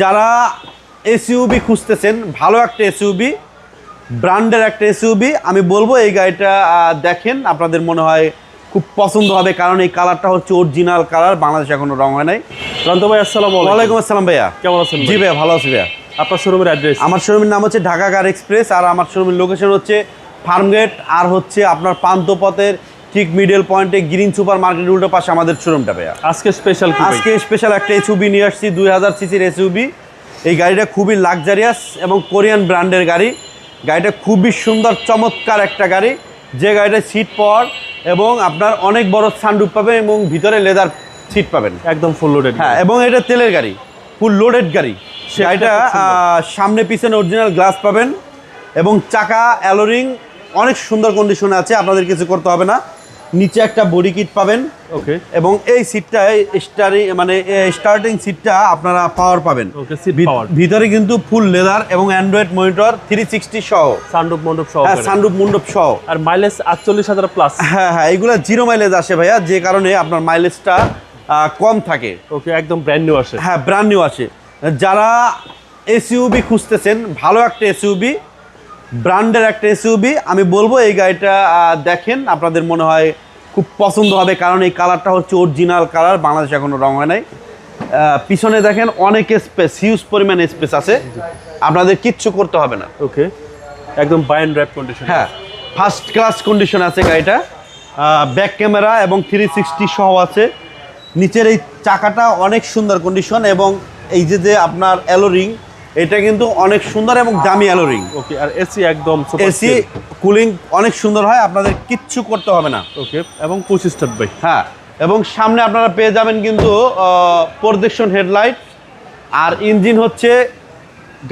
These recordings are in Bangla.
যারা এসইউবি খুঁজতেছেন ভালো একটা এসইউবি ব্র্যান্ডের একটা এসইউবি আমি বলব এই গাড়িটা দেখেন আপনাদের মনে হয় খুব পছন্দ হবে কারণ এই কালারটা হচ্ছে অরিজিনাল কালার বাংলাদেশে এখনও রং হয় নাই। প্রান্ত ভাই আসসালামু আলাইকুম। ওয়ালাইকুম আসসালাম ভাইয়া। কেমন আছেন জি ভাই? ভাইয়া ভালো আছি ভাইয়া। আপনার শোরুমের অ্যাড্রেস আমার শোরুমের নাম হচ্ছে ঢাকা কার এক্সপ্রেস আর আমার শোরুমের লোকেশন হচ্ছে ফার্মগেট আর হচ্ছে আপনার পান্থপথের ঠিক মিডল পয়েন্টে গ্রিন সুপার মার্কেট উল্টো পাশে আমাদের শোরুমটা ভাইয়া। আজকে স্পেশাল আজকে স্পেশাল একটা এসইউবি নিয়ে আসছি দুই হাজার সিসির এসইউবি এই গাড়িটা খুবই লাক্সারিয়াস এবং কোরিয়ান ব্র্যান্ডের গাড়ি। গাড়িটা খুবই সুন্দর চমৎকার একটা গাড়ি। যে গাড়িটা সিট পাওয়ার এবং আপনার অনেক বড় সানরুফ পাবেন এবং ভিতরে লেদার সিট পাবেন। একদম ফুল লোডেড হ্যাঁ এবং এটা তেলের গাড়ি ফুল লোডেড গাড়ি। গাড়িটা সামনে পিছনে অরিজিনাল গ্লাস পাবেন এবং চাকা অ্যালোরিং অনেক সুন্দর কন্ডিশনে আছে আপনাদের কিছু করতে হবে না। নিচে একটা বডি কিট পাবেন। ওকে এবং এই সিটটা স্টারিং মানে স্টার্টিং সিটটা আপনারা পাওয়ার পাবেন। ওকে সিট পাওয়ার ভিতরে কিন্তু ফুল লেদার এবং অ্যান্ড্রয়েড মনিটর থ্রি সিক্সটি সহ। সানরুফ মণ্ডপ হ্যাঁ সহকারে সানরুফ মণ্ডপ সহ। আর মাইলেজ আটচল্লিশ হাজার প্লাস হ্যাঁ হ্যাঁ এগুলা জিরো মাইলেজ আসে ভাইয়া যে কারণে আপনার মাইলেজটা কম থাকে। ওকে একদম ব্র্যান্ড নিউ আসে। হ্যাঁ ব্র্যান্ড নিউ আসে। যারা এসইউবি খুঁজতেছেন ভালো একটা এসইউবি ব্র্যান্ডের একটা এসইউবি আমি বলব এই গাড়িটা দেখেন আপনাদের মনে হয় খুব পছন্দ হবে কারণ এই কালারটা হচ্ছে অরিজিনাল কালার বাংলাদেশে এখনও রং হয় নাই। পিছনে দেখেন অনেক স্পেস হিউজ পরিমাণ স্পেস আছে। আপনাদের কিচ্ছু করতে হবে না। ওকে একদম বাইন র্যাপ কন্ডিশন হ্যাঁ ফার্স্ট ক্লাস কন্ডিশন আছে গাড়িটা। ব্যাক ক্যামেরা এবং থ্রি সিক্সটি সহ আছে। নিচের এই চাকাটা অনেক সুন্দর কন্ডিশন এবং এই যে যে আপনার অ্যালোরিং এটা কিন্তু অনেক সুন্দর এবং দামি অ্যালোরিং। ওকে আর এসি একদম এসি কুলিং অনেক সুন্দর হয় আপনাদের কিচ্ছু করতে হবে না। ওকে এবং পঁচিশ স্টার্ট ভাই। হ্যাঁ এবং সামনে আপনারা পেয়ে যাবেন কিন্তু প্রোটেকশন হেডলাইট আর ইঞ্জিন হচ্ছে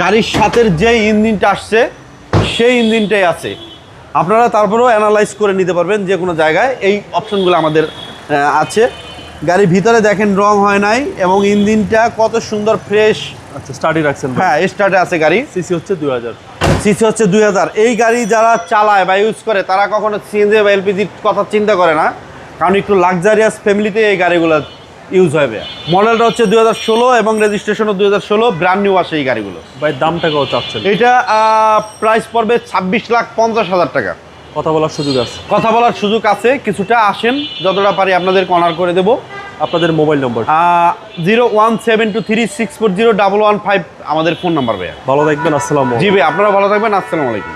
গাড়ির সাথে যে ইঞ্জিনটা আসছে সেই ইঞ্জিনটাই আছে। আপনারা তারপরেও অ্যানালাইজ করে নিতে পারবেন যে কোনো জায়গায় এই অপশনগুলো আমাদের আছে। গাড়ির ভিতরে দেখেন রং হয় নাই এবং ইঞ্জিনটা কত সুন্দর ফ্রেশ আচ্ছা স্টার্টই রাখছেন হ্যাঁ স্টার্টে আছে গাড়ি। সিসি হচ্ছে দুই হাজার। সিসি হচ্ছে দুই হাজার। এই গাড়ি যারা চালায় বা ইউজ করে তারা কখনো সিএনজি বা এলপিজির কথা চিন্তা করে না। কারণ একটু লাক্সারিয়াস ফ্যামিলিতে এই গাড়িগুলো ইউজ হবে মডেলটা হচ্ছে দুই হাজার ষোলো এবং রেজিস্ট্রেশনও দুই হাজার ষোলো ব্র্যান্ড নিউ আসে এই গাড়িগুলো। ভাই দামটা কত চাচ্ছেন? এটা প্রাইস পড়বে ছাব্বিশ লাখ পঞ্চাশ হাজার টাকা। কথা বলার সুযোগ আছে। কথা বলার সুযোগ আছে কিছুটা আসেন যতটা পারি আপনাদের অনার করে দেবো। আপনাদের mobile number? Zero one seven two three six four zero double one five আমাদের ফোন নাম্বার ভাইয়া। ভালো থাকবেন আসসালাম জি ভাই আপনারা ভালো থাকবেন আসসালামু আলাইকুম।